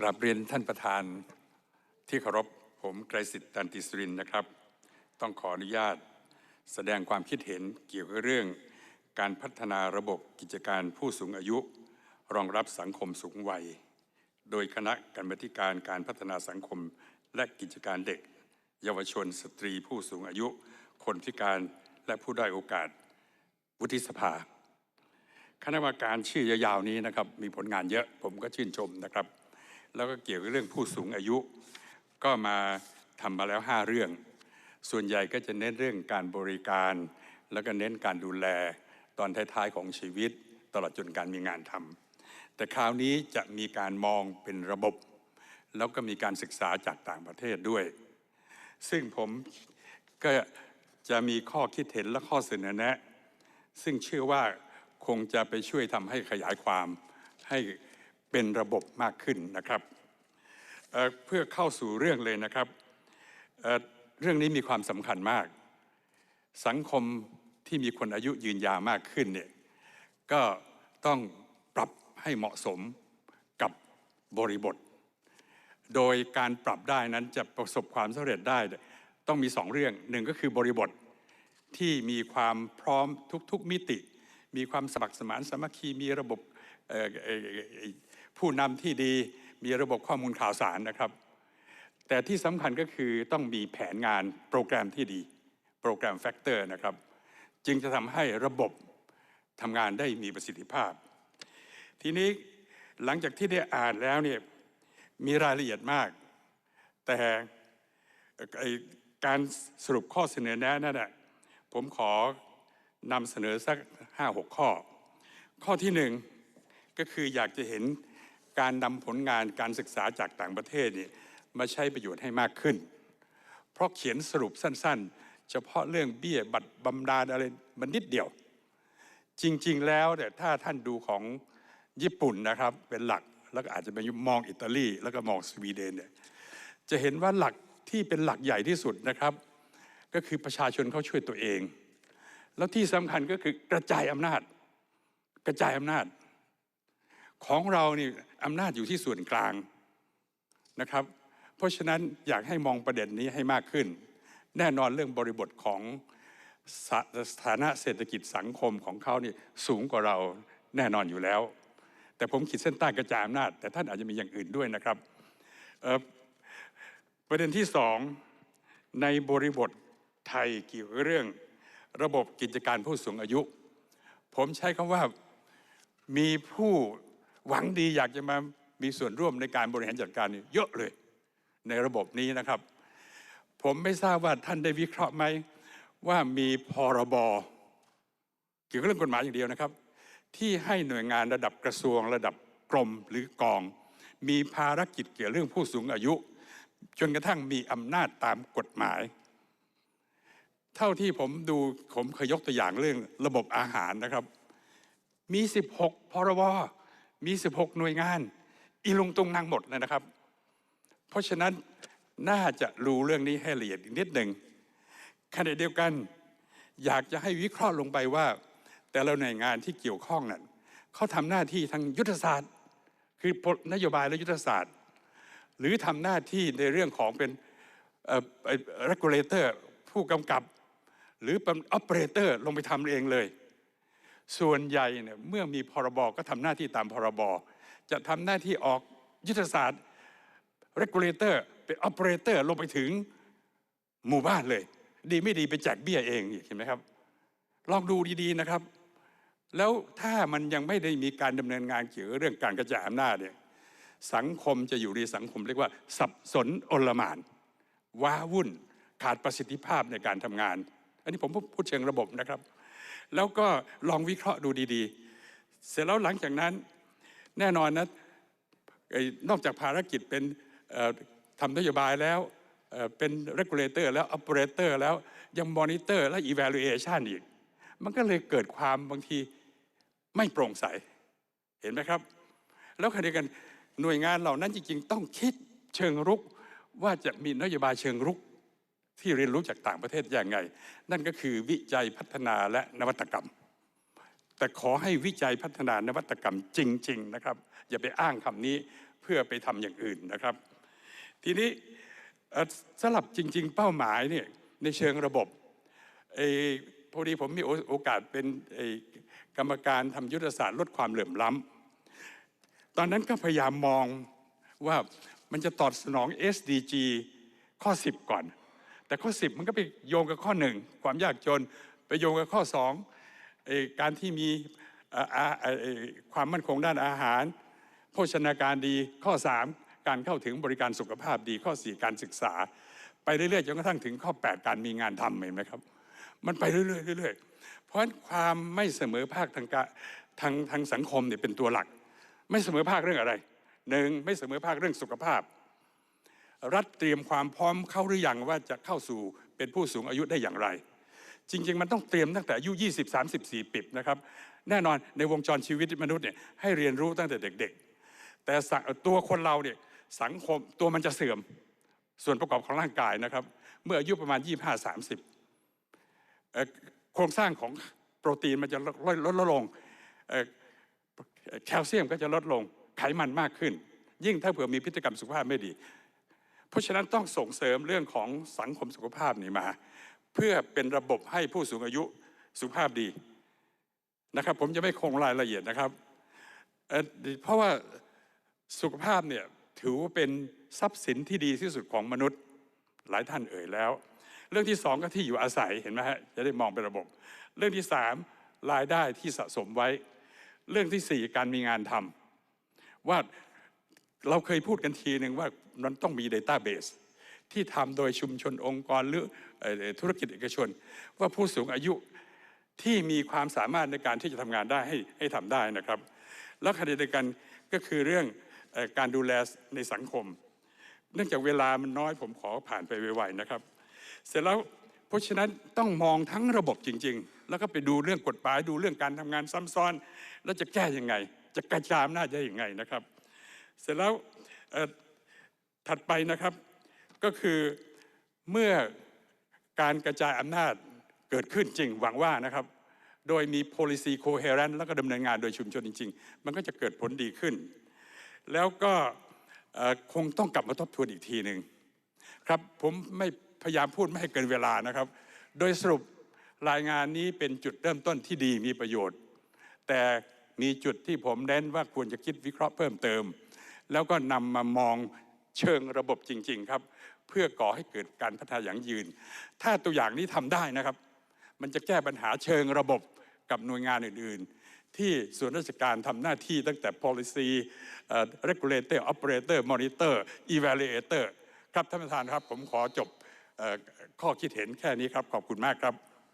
กราบเรียนท่านประธานที่เคารพผมไกรสิทธิ์ตันติสุรินนะครับ ต้องขออนุญาต แสดงความคิดเห็นเกี่ยวกับเรื่อง การพัฒนาระบบกิจการผู้สูงอายุ รองรับสังคมสูงวัย โดยคณะกรรมาธิการการพัฒนาสังคมและกิจการเด็ก เยาวชนสตรีผู้สูงอายุ คนพิการและผู้ด้อยโอกาส วุฒิสภา คณะกรรมการชื่อยาวๆนี้นะครับมีผลงานเยอะผมก็ชื่นชมนะครับ แล้วก็เกี่ยวกับเรื่องผู้สูงอายุ ก็มาทำมาแล้ว 5 เรื่อง ส่วนใหญ่ก็จะเน้นเรื่องการบริการ แล้วก็เน้นการดูแลตอนท้ายๆของชีวิต ตลอดจนการมีงานทำแต่คราวนี้จะมีการมองเป็นระบบ แล้วก็มีการศึกษาจากต่างประเทศด้วย ซึ่งผมก็จะมีข้อคิดเห็นและข้อเสนอแนะ ซึ่งเชื่อว่าคงจะไปช่วยทำให้ขยายความให้ เป็นระบบมากขึ้นนะครับเเพื่อเข้าสู่เรื่องเลยนะครับเเรื่องนี้มีความสำคัญมาก สังคมที่มีคนอายุยืนยาวมากขึ้นเนี่ยก็ต้องปรับให้เหมาะสมกับบริบท โดยการปรับได้นั้นจะประสบความสำเร็จได้ต้องมีสองเรื่องหนึ่งก็คือบริบทที่มีความพร้อมทุกๆมิติ มีความสมัครสมานสามัคคีมีระบบ ผู้นำที่ดีมีระบบข้อมูลข่าวสารนะครับ แต่ที่สำคัญก็คือต้องมีแผนงานโปรแกรมที่ดี โปรแกรมแฟกเตอร์นะครับ จึงจะทำให้ระบบทำงานได้มีประสิทธิภาพ ทีนี้หลังจากที่ได้อ่านแล้วเนี่ยมีรายละเอียดมาก แต่การสรุปข้อเสนอแนะนั่นแหะผมขอนำเสนอสักห้าหกข้อ ข้อที่หนึ่งก็คืออยากจะเห็น การนำผลงานการศึกษาจากต่างประเทศนี่มาใช้ประโยชน์ให้มากขึ้น เพราะเขียนสรุปสั้นๆ เฉพาะเรื่องเบี้ยบัตรบำนาญอะไรมันนิดเดียว จริงๆแล้วเนี่ยถ้าท่านดูของญี่ปุ่นนะครับเป็นหลักแล้วก็อาจจะไปมองอิตาลีแล้วก็มองสวีเดนเนี่ยจะเห็นว่าหลักที่เป็นหลักใหญ่ที่สุดนะครับ ก็คือประชาชนเขาช่วยตัวเอง แล้วที่สำคัญก็คือกระจายอำนาจ กระจายอำนาจ ของเรานี่อำนาจอยู่ที่ส่วนกลางนะครับ เพราะฉะนั้นอยากให้มองประเด็นนี้ให้มากขึ้น แน่นอนเรื่องบริบทของสถสถานะเศรษฐกิจสังคมของเขานี่สูงกว่าเราแน่นอนอยู่แล้ว แต่ผมขีดเส้นใต้กระจายอำนาจ แต่ท่านอาจจะมีอย่างอื่นด้วยนะครับประเด็นที่สองในบริบทไทยเกี่ยวกับเรื่องระบบกิจการผู้สูงอายุ ผมใช้คำว่ามีผู้ หวังดีอยากจะมามีส่วนร่วมในการบริหารจัดการนี่เยอะเลย ในระบบนี้นะครับ ผมไม่ทราบว่าท่านได้วิเคราะห์ไหมว่ามีพรบเกี่ยวกับเรื่องกฎหมายอย่างเดียวนะครับ ที่ให้หน่วยงานระดับกระทรวง ระดับกรมหรือกอง มีภารกิจเกี่ยวเรื่องผู้สูงอายุ จนกระทั่งมีอำนาจตามกฎหมาย เท่าที่ผมดูผมเคยยกตัวอย่างเรื่องระบบอาหารนะครับ มี 16 พรบ มี 16 หน่วยงาน อีลุงตุงนางหมดเลยนะครับ เพราะฉะนั้นน่าจะรู้เรื่องนี้ให้ละเอียดอีกนิดหนึ่งขณะเดียวกัน อยากจะให้วิเคราะห์ลงไปว่า แต่ละหน่วยงานที่เกี่ยวข้องนั้นเขาทำหน้าที่ทางยุทธศาสตร์ คือนโยบายและยุทธศาสตร์ หรือทำหน้าที่ในเรื่องของเป็นเอ่อเอ่อ regulator ผู้กำกับ หรือเป็น operator ลงไปทำเองเลย ส่วนใหญ่เนี่ยเมื่อมีพรบก็ทำหน้าที่ตามพรบจะทำหน้าที่ออกยุทธศาสตร์ regulator เป็น operator ลงไปถึงหมู่บ้านเลย ดีไม่ดีไปแจกเบี้ยเองเห็นไหมครับ ลองดูดีๆนะครับ แล้วถ้ามันยังไม่ได้มีการดำเนินงานเกี่ยวกับเรื่องการกระจายอำนาจเนี่ยสังคมจะอยู่ในสังคมเรียกว่า สับสนโอลมานว้าวุ่นขาดประสิทธิภาพในการทำงาน อันนี้ผมพูดเชิงระบบนะครับ แล้วก็ลองวิเคราะห์ดูดีๆ เสร็จแล้วหลังจากนั้นแน่นอนนะนอกจากภารกิจเป็นทำนโยบายแล้วเอ่อเป็น regulator แล้ว operator แล้วยัง monitor และ evaluation อีก มันก็เลยเกิดความบางทีไม่โปร่งใส เห็นไหมครับ แล้วขณะเดียวกันหน่วยงานเหล่านั้นจริง ๆ ต้องคิดเชิงรุกว่าจะมีนโยบายเชิงรุก ที่เรียนรู้จากต่างประเทศอย่างไง นั่นก็คือวิจัยพัฒนาและนวัตกรรม แต่ขอให้วิจัยพัฒนานวัตกรรมจริง ๆ นะครับ อย่าไปอ้างคำนี้เพื่อไปทำอย่างอื่นนะครับ ทีนี้สำหรับจริง ๆ เป้าหมายเนี่ยในเชิงระบบอพอดีผมมีโอกาสเป็นกรรมการทำยุทธศาสตร์ลดความเหลื่อมล้ำตอนนั้นก็พยายามมองว่ามันจะตอบสนอง SDG ข้อ 10 ก่อน แต่ข้อ 10 มันก็ไปโยงกับข้อ 1 ความยากจน ไปโยงกับข้อ2อการที่มีความมั่นคงด้านอาหาร โภชนาการดีข้อ 3 การเข้าถึงบริการสุขภาพดีข้อ 4 การศึกษา ไปเรื่อยๆจนกระทั่งถึงข้อ 8 การมีงานทำเห็นไหมครับ มันไปเรื่อยๆเรื่อยๆเพราะฉะนั้นความไม่เสมอภาคทางกะทางทางสังคมเนี่ยเป็นตัวหลัก ไม่เสมอภาคเรื่องอะไรหนึ่งไม่เสมอภาคเรื่องสุขภาพ รัฐเตรียมความพร้อมเข้าหรือยังว่าจะเข้าสู่เป็นผู้สูงอายุได้อย่างไร จริง ๆ มันต้องเตรียมตั้งแต่อายุ 20 30 40นะครับแน่นอนในวงจรชีวิตมนุษย์เนี่ยให้เรียนรู้ตั้งแต่เด็ก ๆ แต่ตัวคนเราเนี่ยสังคมตัวมันจะเสื่อมส่วนประกอบของร่างกายนะครับ เมื่ออายุประมาณ 25 30 โครงสร้างของโปรตีนมันจะลดลดลดลงแคลเซียมก็จะลดลงไขมันมากขึ้น ยิ่งถ้าเผื่อมีพฤติกรรมสุขภาพไม่ดี ราะฉะนั้นต้องส่งเสริมเรื่องของสังคมสุขภาพนี่มา เพื่อเป็นระบบให้ผู้สูงอายุสุขภาพดีนะครับ ผมจะไม่คงรายละเอียดนะครับเเพราะว่าสุขภาพเนี่ยถือว่าเป็นทรัพย์สินที่ดีที่สุดของมนุษย์หลายท่านเอ่ยแล้ว เรื่องที่สองก็ที่อยู่อาศัยเห็นไหมฮะจะได้มองเป็นระบบ เรื่องที่สามรายได้ที่สะสมไว้ เรื่องที่สี่การมีงานทำว่า เราเคยพูดกันทีหนึ่งว่ามันต้องมี Database ที่ทำโดยชุมชนองค์กรหรือธุรกิจเอกชน ว่าผู้สูงอายุที่มีความสามารถในการที่จะทำงานได้ให้ให้ทำได้นะครับ แล้วขณะเดียวกันก็คือเรื่องอการดูแลในสังคม เนื่องจากเวลามันน้อยผมขอผ่านไปไวๆนะครับ เสร็จแล้วเพราะฉะนั้นต้องมองทั้งระบบจริง ๆ แล้วก็ไปดูเรื่องกฎหมายดูเรื่องการทำงานซ้ำซ้อน แล้วจะแก้ยังไง จะกระจายอำนาจได้ยังไงนะครับ เสร็จแล้วถัดไปนะครับก็คือเมื่อการกระจายอำนาจเกิดขึ้นจริงหวังว่านะครับ โดยมี policy coherent แล้วก็ดำเนินงานโดยชุมชนจริง ๆ มันก็จะเกิดผลดีขึ้น แล้วก็คงต้องกลับมาทบทวนอีกทีหนึ่งครับผมไม่พยายามพูดไม่ให้เกินเวลานะครับ โดยสรุปรายงานนี้เป็นจุดเริ่มต้นที่ดีมีประโยชน์ แต่มีจุดที่ผมเน้นว่าควรจะคิดวิเคราะห์เพิ่มเติม แล้วก็นำมามองเชิงระบบจริง ๆ ครับ เพื่อก่อให้เกิดการพัฒนาอย่างยืน ถ้าตัวอย่างนี้ทำได้นะครับ มันจะแก้ปัญหาเชิงระบบกับหน่วยงานอื่น ๆ ที่ส่วนราชการทำหน้าที่ตั้งแต่ policy regulator operator monitor evaluator ครับท่านประธานครับผมขอจบข้อคิดเห็นแค่นี้ครับ ขอบคุณมากครับ